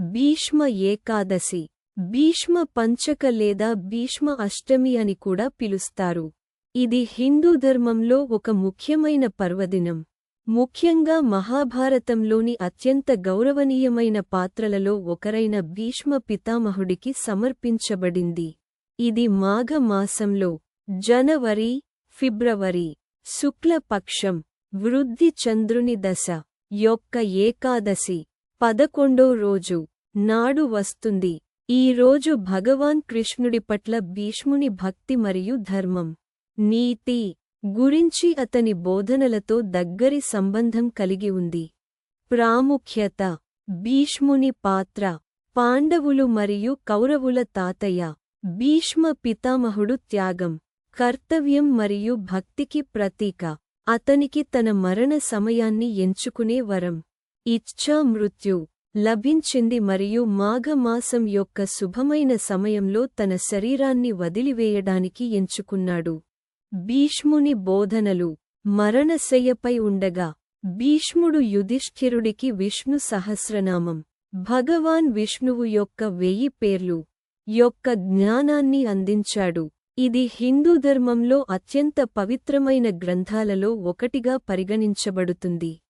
భీష్మ ఏకాదశి. భీష్మ పంచక లేదా భీష్మ అష్టమి అని కూడా పిలుస్తారు. ఇది హిందూ ధర్మంలో ఒక ముఖ్యమైన పర్వదినం. ముఖ్యంగా మహాభారతంలోని అత్యంత గౌరవనీయమైన పాత్రలలో ఒకరైన భీష్మ పితామహుడికి సమర్పించబడింది. ఇది మాఘ మాసంలో జనవరి ఫిబ్రవరి శుక్లపక్షం వృద్ధి చంద్రుని దశ యొక్క ఏకాదశి పదకొండో రోజు. నాడు వస్తుంది. ఈ రోజు భగవాన్ కృష్ణుడి పట్ల భీష్ముని భక్తి మరియు ధర్మం నీతి గురించి అతని బోధనలతో దగ్గరి సంబంధం కలిగి ఉంది. ప్రాముఖ్యత భీష్ముని పాత్ర పాండవులు మరియు కౌరవుల తాతయ్య భీష్మ పితామహుడు త్యాగం కర్తవ్యం మరియు భక్తికి ప్రతీక అతనికి తన మరణ సమయాన్ని ఎంచుకునే వరం ఇచ్ఛా మృత్యు. లభించింది మరియు మాఘమాసం యొక్క శుభమైన సమయంలో తన శరీరాన్ని వదిలివేయడానికి ఎంచుకున్నాడు. భీష్ముని బోధనలు. మరణశయ్యపై ఉండగా భీష్ముడు యుధిష్ఠిరుడికి విష్ణు సహస్రనామం. భగవాన్ విష్ణువు యొక్క వెయ్యి పేర్లు యొక్క జ్ఞానాన్ని అందించాడు. ఇది హిందూ ధర్మంలో అత్యంత పవిత్రమైన గ్రంథాలలో ఒకటిగా పరిగణించబడుతుంది.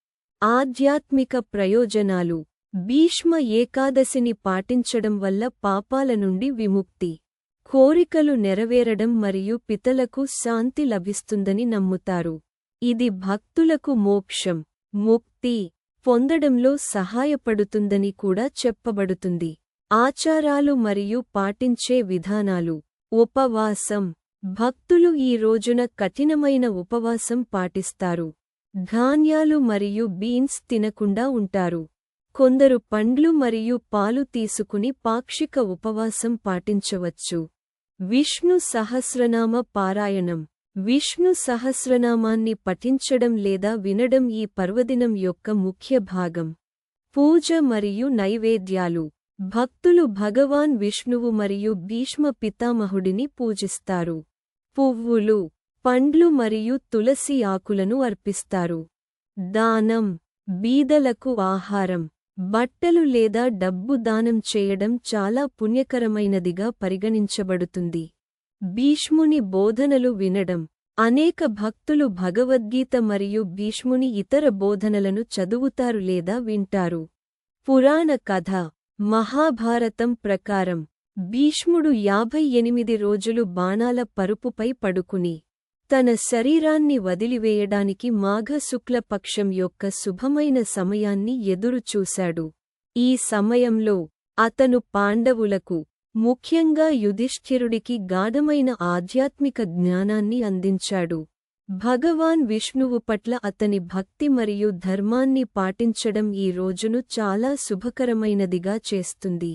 ఆధ్యాత్మిక ప్రయోజనాలు. భీష్మ ఏకాదశిని పాటించడం వల్ల పాపాల నుండి విముక్తి. కోరికలు నెరవేరడం మరియు పితలకు శాంతి లభిస్తుందని నమ్ముతారు. ఇది భక్తులకు మోక్షం ముక్తి పొందడంలో సహాయపడుతుందని కూడా చెప్పబడుతుంది. ఆచారాలు మరియు పాటించే విధానాలు. ఉపవాసం. భక్తులు ఈ రోజున కఠినమైన ఉపవాసం పాటిస్తారు. ధాన్యాలు మరియు బీన్స్ తినకుండా ఉంటారు. కొందరు పండ్లు మరియు పాలు తీసుకుని పాక్షిక ఉపవాసం పాటించవచ్చు. విష్ణు సహస్రనామ పారాయణం. విష్ణు సహస్రనామాన్ని పఠించడం లేదా వినడం ఈ పర్వదినం యొక్క ముఖ్య భాగం. పూజ మరియు నైవేద్యాలు. భక్తులు భగవాన్ విష్ణువు మరియు భీష్మ పితామహుడిని పూజిస్తారు. పువ్వులు. పండ్లు మరియు తులసి ఆకులను అర్పిస్తారు. దానం. బీదలకు ఆహారం. బట్టలు లేదా డబ్బు దానం చేయడం చాలా పుణ్యకరమైనదిగా పరిగణించబడుతుంది. భీష్ముని బోధనలు వినడం అనేక భక్తులు భగవద్గీత మరియు భీష్ముని ఇతర బోధనలను చదువుతారు లేదా వింటారు. పురాణ కథ మహాభారతం ప్రకారం భీష్ముడు యాభై ఎనిమిది రోజులు బాణాల పరుపుపై పడుకుని తన శరీరాన్ని వదిలివేయడానికి మాఘ శుక్లపక్షం యొక్క శుభమైన సమయాన్ని ఎదురుచూశాడు. ఈ సమయంలో అతను పాండవులకు ముఖ్యంగా యుధిష్ఠిరుడికి గాఢమైన ఆధ్యాత్మిక జ్ఞానాన్ని అందించాడు. భగవాన్ విష్ణువు పట్ల అతని భక్తి మరియు ధర్మాన్ని పాటించడం ఈ రోజును చాలా శుభకరమైనదిగా చేస్తుంది.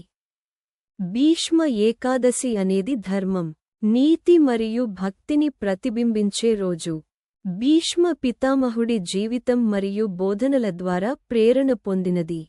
భీష్మ ఏకాదశి అనేది ధర్మం. నీతి మరియు భక్తిని ప్రతిబింబించే రోజు. భీష్మ పితామహుడి జీవితం మరియు బోధనల ద్వారా ప్రేరణ పొందినది.